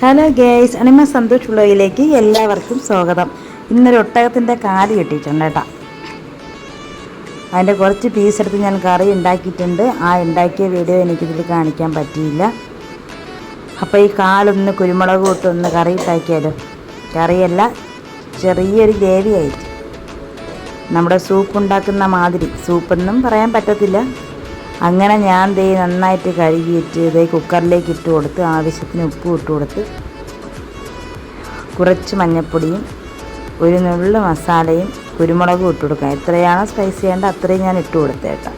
Hello guys Anima Santhosh ഉള്ളവയിലേക്ക് എല്ലാവർക്കും സ്വാഗതം. ഇന്നൊരു ഒട്ടകത്തിന്റെ കാൽ കിട്ടിയിട്ടുണ്ട് കേട്ടോ. അതിന്റെ കുറച്ച് പീസ് എടുത്ത് ഞാൻ കറി ഉണ്ടാക്കിയിട്ടുണ്ട്. ആ ഉണ്ടാക്കിയ വീഡിയോ എനിക്കിതിൽ കാണിക്കാൻ പറ്റിയില്ല. അപ്പോൾ ഈ കാലൊന്ന് കുരുമുളക് ഇട്ട് ഒന്ന് കറി ഉണ്ടാക്കിയാലോ കറിയല്ല ചെറിയൊരു ഗ്രേവി ആയിട്ട് നമ്മുടെ സൂപ്പ് ഉണ്ടാക്കുന്ന മാതിരി. സൂപ്പൊന്നും പറയാൻ പറ്റത്തില്ല. അങ്ങനെ ഞാൻ ദേ നന്നായിട്ട് കഴുകിയിട്ട് ഇതേ കുക്കറിലേക്ക് ഇട്ട് കൊടുത്ത് ആവശ്യത്തിന് ഉപ്പും ഇട്ട് കൊടുത്ത് കുറച്ച് മഞ്ഞൾപ്പൊടിയും ഒരു നുള്ളു മസാലയും കുരുമുളകും ഇട്ട് കൊടുക്കാം. എത്രയാണോ സ്പൈസ് ചെയ്യേണ്ടത് അത്രയും ഞാൻ ഇട്ട് കൊടുത്തേട്ടാ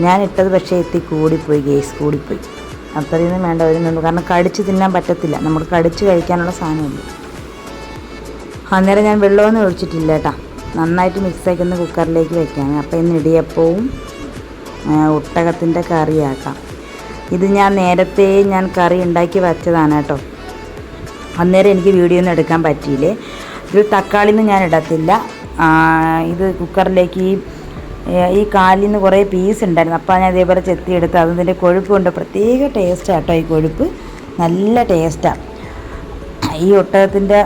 ഞാൻ ഇട്ടത് പക്ഷേ എത്തി കൂടിപ്പോയി ഗേസ് കൂടിപ്പോയി. അത്രയൊന്നും വേണ്ട ഒരു നുള്ളു. കാരണം കടിച്ച് തിന്നാൻ പറ്റത്തില്ല. നമുക്ക് കടിച്ച് കഴിക്കാനുള്ള സാധനമില്ല. അന്നേരം ഞാൻ വെള്ളമൊന്നും ഒഴിച്ചിട്ടില്ല കേട്ടോ. നന്നായിട്ട് മിക്സ് ഒന്ന് കുക്കറിലേക്ക് വെക്കാം അപ്പോൾ ഇന്ന് ഇടിയപ്പവും ഒട്ടകത്തിന്റെ കറിയാക്കാം. ഇത് ഞാൻ നേരത്തെ ഞാൻ കറി ഉണ്ടാക്കി വച്ചതാണ് കേട്ടോ. അന്നേരം എനിക്ക് വീഡിയോ ഒന്നും എടുക്കാൻ പറ്റിയില്ലേ? ഇത് തക്കാളിയൊന്നും ഞാൻ ഇടത്തില്ല. ഇത് കുക്കറിലേക്ക് ഈ ഈ കാലിൽ നിന്ന് കുറേ പീസ് ഉണ്ടായിരുന്നു. അപ്പോൾ ഞാൻ ഇതേപോലെ ചെത്തിയെടുത്ത് അതിന്റെ കൊഴുപ്പ് കൊണ്ട് പ്രത്യേക ടേസ്റ്റാണ് കേട്ടോ ഈ കൊഴുപ്പ്. നല്ല ടേസ്റ്റാണ് ഈ ഒട്ടകത്തിന്റെ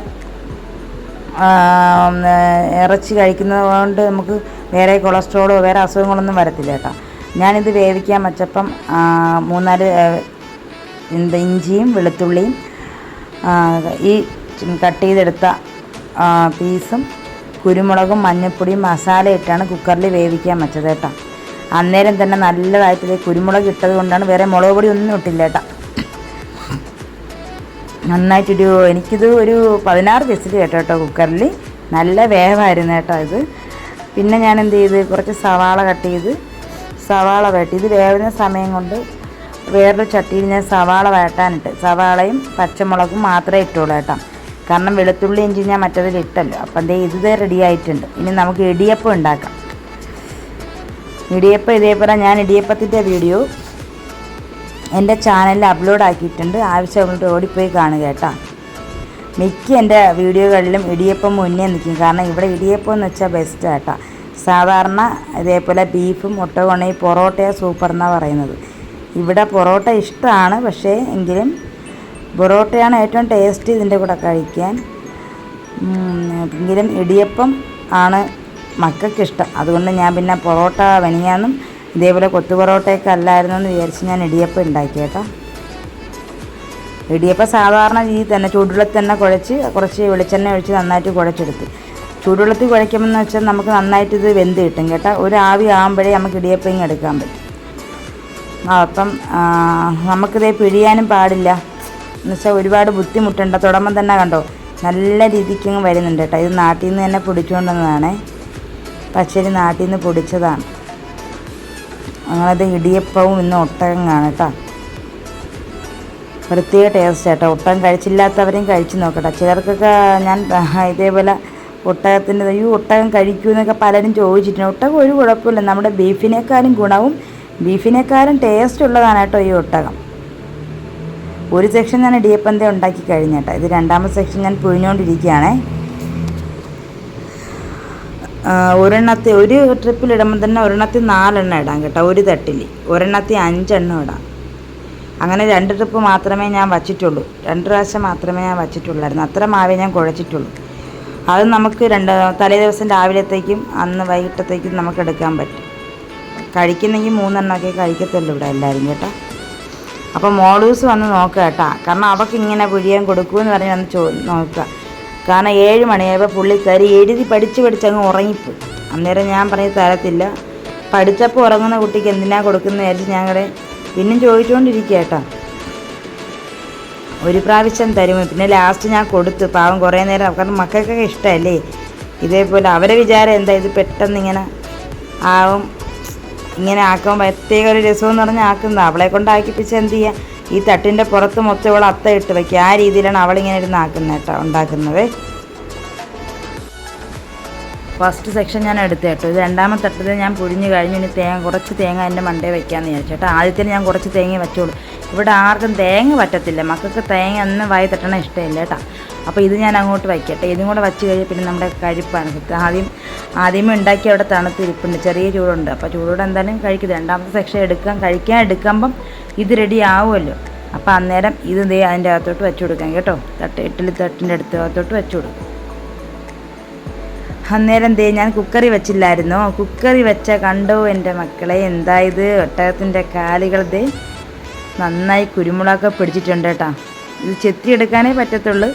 ഇറച്ചി കഴിക്കുന്നത് കൊണ്ട് നമുക്ക് വേറെ കൊളസ്ട്രോളോ വേറെ അസുഖങ്ങളൊന്നും വരത്തില്ല കേട്ടോ. ഞാനിത് വേവിക്കാൻ വച്ചപ്പം മൂന്നാൽ എന്ത് ഇഞ്ചിയും വെളുത്തുള്ളിയും ഈ കട്ട് ചെയ്തെടുത്ത പീസും കുരുമുളകും മഞ്ഞൾപ്പൊടിയും മസാല ഇട്ടാണ് കുക്കറിൽ വേവിക്കാൻ വെച്ചത് കേട്ടോ. അന്നേരം തന്നെ നല്ലതായിട്ട് കുരുമുളക് ഇട്ടത് കൊണ്ടാണ് വേറെ മുളക് പൊടി ഒന്നും ഇട്ടില്ല കേട്ടോ. നന്നായിട്ടൊരു എനിക്കിത് ഒരു പതിനാറ് വിസിൽ കേട്ടോ കേട്ടോ കുക്കറിൽ നല്ല വേവായിരുന്നു കേട്ടോ ഇത്. പിന്നെ ഞാൻ എന്ത് ചെയ്ത് കുറച്ച് സവാള കട്ട് ചെയ്ത് സവാള വേട്ടി ഇത് വേവുന്ന സമയം കൊണ്ട് വേറൊരു ചട്ടിയിൽ ഞാൻ സവാള വേട്ടാനിട്ട് സവാളയും പച്ചമുളകും മാത്രമേ ഇട്ടുള്ളൂ കേട്ടോ. കാരണം വെളുത്തുള്ളി ഇഞ്ചി ഞാൻ മറ്റതിൽ ഇട്ടല്ലോ. അപ്പം ദേ ഇത് റെഡി ആയിട്ടുണ്ട്. ഇനി നമുക്ക് ഇടിയപ്പം ഉണ്ടാക്കാം. ഇടിയപ്പം ഇതേപോലെ ഞാൻ ഇടിയപ്പത്തിന്റെ വീഡിയോ എന്റെ ചാനലിൽ അപ്ലോഡ് ആക്കിയിട്ടുണ്ട്. ആവശ്യമുള്ള ഓടിപ്പോയി കാണുക കേട്ടോ. മിക്ക എന്റെ വീഡിയോകളിലും ഇടിയപ്പം മുന്നേ നിൽക്കും. കാരണം ഇവിടെ ഇടിയപ്പം എന്ന് വെച്ചാൽ ബെസ്റ്റ് കേട്ടോ. സാധാരണ ഇതേപോലെ ബീഫും മുട്ടകൊണയും പൊറോട്ടയാണ് സൂപ്പർ എന്നാണ് പറയുന്നത്. ഇവിടെ പൊറോട്ട ഇഷ്ടമാണ് പക്ഷേ എങ്കിലും പൊറോട്ടയാണ് ഏറ്റവും ടേസ്റ്റ് ഇതിന്റെ കൂടെ കഴിക്കാൻ. എങ്കിലും ഇടിയപ്പം ആണ് മക്കൾക്ക് ഇഷ്ടം അതുകൊണ്ട് ഞാൻ പിന്നെ പൊറോട്ട വനിയാന്നും ഇതേപോലെ കൊത്തു പൊറോട്ടയൊക്കെ അല്ലായിരുന്നു എന്ന് വിചാരിച്ച് ഞാൻ ഇടിയപ്പം ഉണ്ടാക്കി കേട്ടോ. ഇടിയപ്പം സാധാരണ രീതിയിൽ തന്നെ ചൂടുള്ളിൽ തന്നെ കുഴച്ച് കുറച്ച് വെളിച്ചെണ്ണ ഒഴിച്ച് നന്നായിട്ട് കുഴച്ചെടുത്ത്. ചൂടുവെള്ളത്തിൽ കുഴയ്ക്കുമെന്ന് വെച്ചാൽ നമുക്ക് നന്നായിട്ട് ഇത് വെന്ത് കിട്ടും കേട്ടോ. ഒരു ആവി ആകുമ്പോഴേ നമുക്ക് ഇടിയപ്പം എടുക്കാൻ പറ്റും. അപ്പം നമുക്കിതേ പിഴിയാനും പാടില്ല. എന്നുവെച്ചാൽ ഒരുപാട് ബുദ്ധിമുട്ടുണ്ട്. തുടമ്പം തന്നെ കണ്ടോ? നല്ല രീതിക്ക് വരുന്നുണ്ട് കേട്ടോ. ഇത് നാട്ടിൽ നിന്ന് തന്നെ പൊടിച്ചുകൊണ്ടുവന്നതാണേ. പച്ചരി നാട്ടിൽ നിന്ന് പൊടിച്ചതാണ്. അങ്ങനത്തെ ഇടിയപ്പവും ഇന്ന് ഒട്ടകങ്ങാണ് കേട്ടോ. പ്രത്യേക ടേസ്റ്റ് കേട്ടോ. ഒട്ടകം കഴിച്ചില്ലാത്തവരെയും കഴിച്ചു നോക്കട്ടെ. ചിലർക്കൊക്കെ ഞാൻ ഇതേപോലെ ഒട്ടകത്തിന്റെ ഈ ഒട്ടകം കഴിക്കൂ എന്നൊക്കെ പലരും ചോദിച്ചിട്ടുണ്ട്. ഒട്ടകം ഒരു കുഴപ്പമില്ല. നമ്മുടെ ബീഫിനേക്കാളും ഗുണവും ബീഫിനേക്കാളും ടേസ്റ്റ് ഉള്ളതാണ് കേട്ടോ ഈ ഒട്ടകം. ഒരു സെക്ഷൻ ഞാൻ ഇടിയപ്പന്തേ ഉണ്ടാക്കി കഴിഞ്ഞേട്ടോ ഇത് രണ്ടാമത്തെ സെക്ഷൻ ഞാൻ പുഴിഞ്ഞുകൊണ്ടിരിക്കുകയാണേ. ഒരെണ്ണത്തെ ഒരു ട്രിപ്പിൽ ഇടുമ്പോൾ തന്നെ ഒരെണ്ണത്തിൽ നാലെണ്ണം ഇടാം കേട്ടോ. ഒരു തട്ടിൽ ഒരെണ്ണത്തിൽ അഞ്ചെണ്ണം ഇടാം. അങ്ങനെ രണ്ട് ട്രിപ്പ് മാത്രമേ ഞാൻ വച്ചിട്ടുള്ളൂ. രണ്ട് പ്രാവശ്യം മാത്രമേ ഞാൻ വച്ചിട്ടുള്ളായിരുന്നു. അത്ര മാവേ ഞാൻ കുഴച്ചിട്ടുള്ളൂ. അത് നമുക്ക് രണ്ട് തലേ ദിവസം രാവിലത്തേക്കും അന്ന് വൈകിട്ടത്തേക്കും നമുക്ക് എടുക്കാൻ പറ്റും. കഴിക്കുന്നെങ്കിൽ മൂന്നെണ്ണമൊക്കെ കഴിക്കത്തുള്ളൂ ഇവിടെ എല്ലാവരും കേട്ടോ. അപ്പോൾ മോളൂസ് വന്ന് നോക്കുക കേട്ടോ. കാരണം അവൾക്ക് ഇങ്ങനെ പുഴിയാൻ കൊടുക്കുമെന്ന് പറഞ്ഞ് വന്ന് ചോ നോക്കുക. കാരണം ഏഴ് മണിയായപ്പോൾ പുള്ളിക്കാരി എഴുതി പഠിച്ച് പഠിച്ച് അങ്ങ് ഉറങ്ങിപ്പോയി. അന്നേരം ഞാൻ പറഞ്ഞ് തരത്തില്ല. പഠിച്ചപ്പോൾ ഉറങ്ങുന്ന കുട്ടിക്ക് എന്തിനാണ് കൊടുക്കുന്നത് വിചാരിച്ച് ഞങ്ങളുടെ പിന്നും ചോദിച്ചുകൊണ്ടിരിക്കുക കേട്ടോ. ഒരു പ്രാവശ്യം തരും. പിന്നെ ലാസ്റ്റ് ഞാൻ കൊടുത്തു. പാവം കുറേ നേരം കാരണം മക്കൾക്കൊക്കെ ഇഷ്ടമല്ലേ? ഇതേപോലെ അവരെ വിചാരം എന്താ? ഇത് പെട്ടെന്ന് ഇങ്ങനെ ആവും. ഇങ്ങനെ ആക്കുമ്പോൾ പ്രത്യേക ഒരു രസമെന്ന് പറഞ്ഞാൽ ആക്കുന്നത്. അവളെ കൊണ്ട് ആക്കിപ്പിച്ച് എന്ത് ചെയ്യുക ഈ തട്ടിന്റെ പുറത്ത് മൊത്തം ഇവൾ അത്ത ഇട്ട് വയ്ക്കുക ആ രീതിയിലാണ് അവളിങ്ങനെ ഇരുന്ന് ആക്കുന്നത് കേട്ടോ ഉണ്ടാക്കുന്നത്. ഫസ്റ്റ് സെക്ഷൻ ഞാൻ എടുത്തു കേട്ടോ. ഇത് രണ്ടാമത്തെ തട്ടത്തിൽ ഞാൻ പുഴിഞ്ഞ് കഴിഞ്ഞ് ഇനി തേങ്ങ കുറച്ച് തേങ്ങ എന്റെ മണ്ടേ വെക്കാമെന്ന് വിചാരിച്ചു കേട്ടോ. ആദ്യത്തിൽ ഞാൻ കുറച്ച് തേങ്ങ വെച്ചോളൂ ഇവിടെ ആർക്കും തേങ്ങ പറ്റത്തില്ല മക്കൾക്ക് തേങ്ങ ഒന്നും വായി തട്ടണ ഇഷ്ടമില്ല കേട്ടോ. അപ്പോൾ ഇത് ഞാൻ അങ്ങോട്ട് വയ്ക്കട്ടെ. ഇതും കൂടെ വെച്ച് കഴിഞ്ഞാൽ പിന്നെ നമ്മുടെ കഴിപ്പാണ് ആദ്യം ആദ്യമേ ഉണ്ടാക്കി അവിടെ തണുത്തിരിപ്പുണ്ട് ചെറിയ ചൂടുണ്ട്. അപ്പോൾ ചൂടോടെ എന്തായാലും കഴിക്കുന്നത് രണ്ടാമത്തെ സെക്ഷൻ എടുക്കാം. കഴിക്കാൻ എടുക്കുമ്പം ഇത് റെഡി ആവുമല്ലോ. അപ്പോൾ അന്നേരം ഇത് ദേ അതിന്റെ അകത്തോട്ട് വെച്ചു കൊടുക്കാം കേട്ടോ. തട്ട് ഇഡ്ഡലി തട്ടിന്റെ അടുത്ത് അകത്തോട്ട് വെച്ചു കൊടുക്കും. അന്നേരം ദേ ഞാൻ കുക്കറി വെച്ചില്ലായിരുന്നോ? കുക്കറി വെച്ച കണ്ടോ എന്റെ മക്കളെ? എന്തായത് ഒട്ടകത്തിന്റെ കാലുകൾ ദേ നന്നായി കുരുമുളകൊക്കെ പിടിച്ചിട്ടുണ്ട് കേട്ടോ. ഇത് ചെത്തിയെടുക്കാനേ പറ്റത്തുള്ളൂ.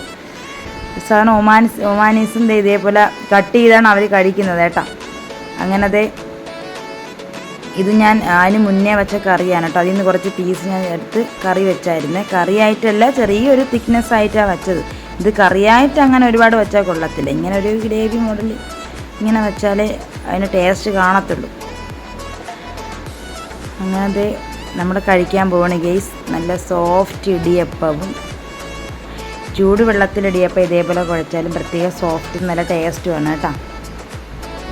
സാധാരണ ഒമാനിസ് ഒമാനീസും ദേ ഇതേപോലെ കട്ട് ചെയ്താണ് അവർ കഴിക്കുന്നത് കേട്ടോ. അങ്ങനെ ദേ ഇത് ഞാൻ അതിന് മുന്നേ വെച്ച കറിയാണ് കേട്ടോ. അതിൽ നിന്ന് കുറച്ച് പീസ് ഞാൻ എടുത്ത് കറി വെച്ചായിരുന്നു. കറിയായിട്ടല്ല ചെറിയൊരു തിക്നെസ് ആയിട്ടാണ് വെച്ചത്. ഇത് കറിയായിട്ട് അങ്ങനെ ഒരുപാട് വെച്ചാൽ കൊള്ളത്തില്ല. ഇങ്ങനെ ഒരു ഗ്രേവി മോഡൽ ഇങ്ങനെ വെച്ചാലേ അതിന് ടേസ്റ്റ് കാണത്തുള്ളൂ. അങ്ങനത്തെ നമ്മൾ കഴിക്കാൻ പോവാണ് ഗെയ്സ് നല്ല സോഫ്റ്റ് ഇടിയപ്പവും ചൂടുവെള്ളത്തിൽ ഇടിയപ്പം ഇതേപോലെ കുഴച്ചാലും പ്രത്യേക സോഫ്റ്റ് നല്ല ടേസ്റ്റുമാണ് കേട്ടോ.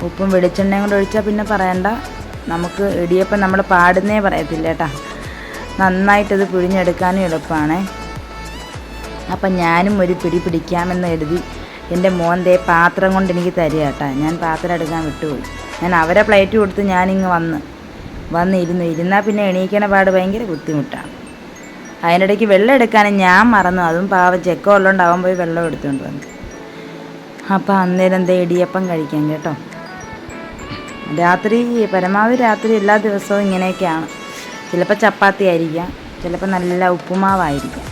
ഉപ്പും വെളിച്ചെണ്ണയും കൂടെ ഒഴിച്ചാൽ പിന്നെ പറയണ്ട. നമുക്ക് ഇടിയപ്പം നമ്മൾ പാടുന്നേ പറയത്തില്ല കേട്ടോ. നന്നായിട്ടത് പിഴിഞ്ഞെടുക്കാനും എളുപ്പമാണേ അപ്പം ഞാനും ഒരു പിടി പിടിക്കാമെന്ന് എഴുതി എന്റെ മോന്റെ പാത്രം കൊണ്ട് എനിക്ക് തരിക കേട്ടോ. ഞാൻ പാത്രം എടുക്കാൻ വിട്ടുപോയി. ഞാൻ അവരെ പ്ലേറ്റ് കൊടുത്ത് ഞാനിങ്ങ് വന്ന് വന്നിരുന്നു ഇരുന്നാൽ പിന്നെ എണീക്കണ പാട് ഭയങ്കര ബുദ്ധിമുട്ടാണ്. അതിനിടയ്ക്ക് വെള്ളം എടുക്കാനും ഞാൻ മറന്നു. അതും പാവം ചെക്കം ഉള്ളതുകൊണ്ട് അവൻ പോയി വെള്ളം എടുത്തുകൊണ്ട് വന്നു. അപ്പോൾ അന്നേരം എന്താ ഇടിയപ്പം കഴിക്കാം കേട്ടോ. രാത്രി പരമാവധി രാത്രി എല്ലാ ദിവസവും ഇങ്ങനെയൊക്കെയാണ്. ചിലപ്പോൾ ചപ്പാത്തി ആയിരിക്കാം ചിലപ്പോൾ നല്ല ഉപ്പുമാവായിരിക്കാം.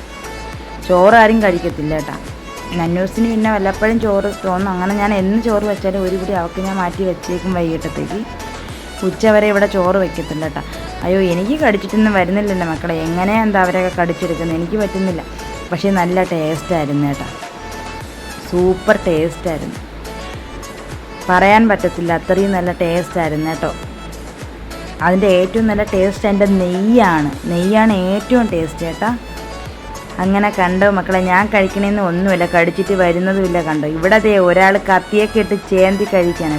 ചോറ് ആരും കഴിക്കത്തില്ല കേട്ടോ. നന്നൂസിന് പിന്നെ വല്ലപ്പോഴും ചോറ് തോന്നും. അങ്ങനെ ഞാൻ എന്ന് ചോറ് വെച്ചാലും ഒരു കൂടി അവൾക്ക് ഞാൻ മാറ്റി വെച്ചേക്കും വൈകിട്ടത്തേക്ക്. ഉച്ച വരെ ഇവിടെ ചോറ് വെക്കത്തില്ല കേട്ടോ. അയ്യോ എനിക്ക് കടിച്ചിട്ടൊന്നും വരുന്നില്ലല്ലോ മക്കളെ. എങ്ങനെയാണ് എന്താ അവരൊക്കെ കടിച്ചെടുക്കുന്നത്? എനിക്ക് പറ്റുന്നില്ല. പക്ഷേ നല്ല ടേസ്റ്റ് ആയിരുന്നു കേട്ടോ. സൂപ്പർ ടേസ്റ്റ് ആയിരുന്നു പറയാൻ പറ്റത്തില്ല. അത്രയും നല്ല ടേസ്റ്റ് ആയിരുന്നു കേട്ടോ. അതിന്റെ ഏറ്റവും നല്ല ടേസ്റ്റ് എന്റെ നെയ്യാണ്. നെയ്യാണ് ഏറ്റവും ടേസ്റ്റ് കേട്ടാ. അങ്ങനെ കണ്ടോ മക്കളെ ഞാൻ കഴിക്കണമെന്ന് ഒന്നുമില്ല കടിച്ചിട്ട് വരുന്നതുമില്ല കണ്ടോ. ഇവിടെ ദേ ഒരാൾ കത്തിയൊക്കെ ഇട്ട് ചേന്തി കഴിക്കാൻ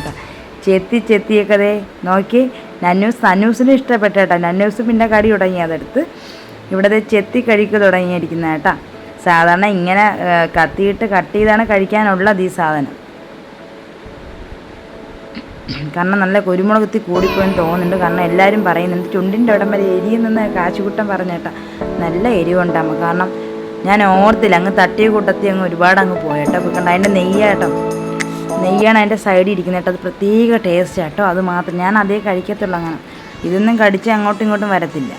ചെത്തി ചെത്തിയൊക്കെ ദേ നോക്കി. നന്നൂസ് നന്നൂസിനും ഇഷ്ടപ്പെട്ട കേട്ടോ. നന്നൂസ് പിന്നെ കടി തുടങ്ങി അതെടുത്ത്. ഇവിടെ ചെത്തി കഴിക്കുക തുടങ്ങിയിരിക്കുന്ന കേട്ടാ. സാധാരണ ഇങ്ങനെ കത്തിയിട്ട് കട്ട് ചെയ്താണ് കഴിക്കാനുള്ളത് ഈ സാധനം. കാരണം നല്ല കുരുമുളകത്തി കൂടിപ്പോയെന്ന് തോന്നുന്നുണ്ട്. കാരണം എല്ലാവരും പറയുന്നുണ്ട് ചുണ്ടിന്റെ ഇടം വരെ എരിയെന്ന് കാശുകുട്ടം പറഞ്ഞേട്ടാ. നല്ല എരിവുണ്ടാകുമ്പോൾ കാരണം ഞാൻ ഓർത്തില്ല അങ്ങ് തട്ടിയ കൂട്ടത്തി അങ്ങ് ഒരുപാട് അങ്ങ് പോയേട്ടോ. കണ്ട അതിന്റെ നെയ്യാട്ടോ നെയ്യാണ് അതിന്റെ സൈഡിൽ ഇരിക്കുന്നത് കേട്ടോ. അത് പ്രത്യേക ടേസ്റ്റ് കേട്ടോ. അത് മാത്രം. ഞാൻ അതേ കഴിക്കത്തുള്ളൂ അങ്ങനെ. ഇതൊന്നും കടിച്ച് അങ്ങോട്ടും ഇങ്ങോട്ടും വരത്തില്ല.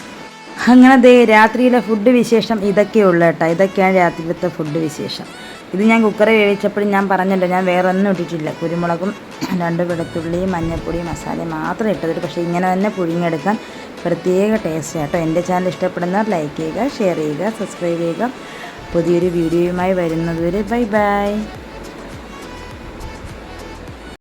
അങ്ങനെ ദേ രാത്രിയിലെ ഫുഡ് വിശേഷം ഇതൊക്കെയുള്ളൂ കേട്ടോ. ഇതൊക്കെയാണ് രാത്രിയിലത്തെ ഫുഡ് വിശേഷം. ഇത് ഞാൻ കുക്കറിൽ വേവിച്ചപ്പോഴും ഞാൻ പറഞ്ഞല്ലോ ഞാൻ വേറെ ഒന്നും ഇട്ടിട്ടില്ല. കുരുമുളകും രണ്ട് വെളുത്തുള്ളിയും മഞ്ഞൾപ്പൊടിയും മസാലയും മാത്രം ഇട്ടതൊരു പക്ഷേ ഇങ്ങനെ തന്നെ പുഴുങ്ങിയെടുക്കാൻ പ്രത്യേക ടേസ്റ്റ് കേട്ടോ. എന്റെ ചാനൽ ഇഷ്ടപ്പെടുന്നവർ ലൈക്ക് ചെയ്യുക ഷെയർ ചെയ്യുക സബ്സ്ക്രൈബ് ചെയ്യുക. പുതിയൊരു വീഡിയോയുമായി വരുന്നതുവരെ ബൈ ബൈ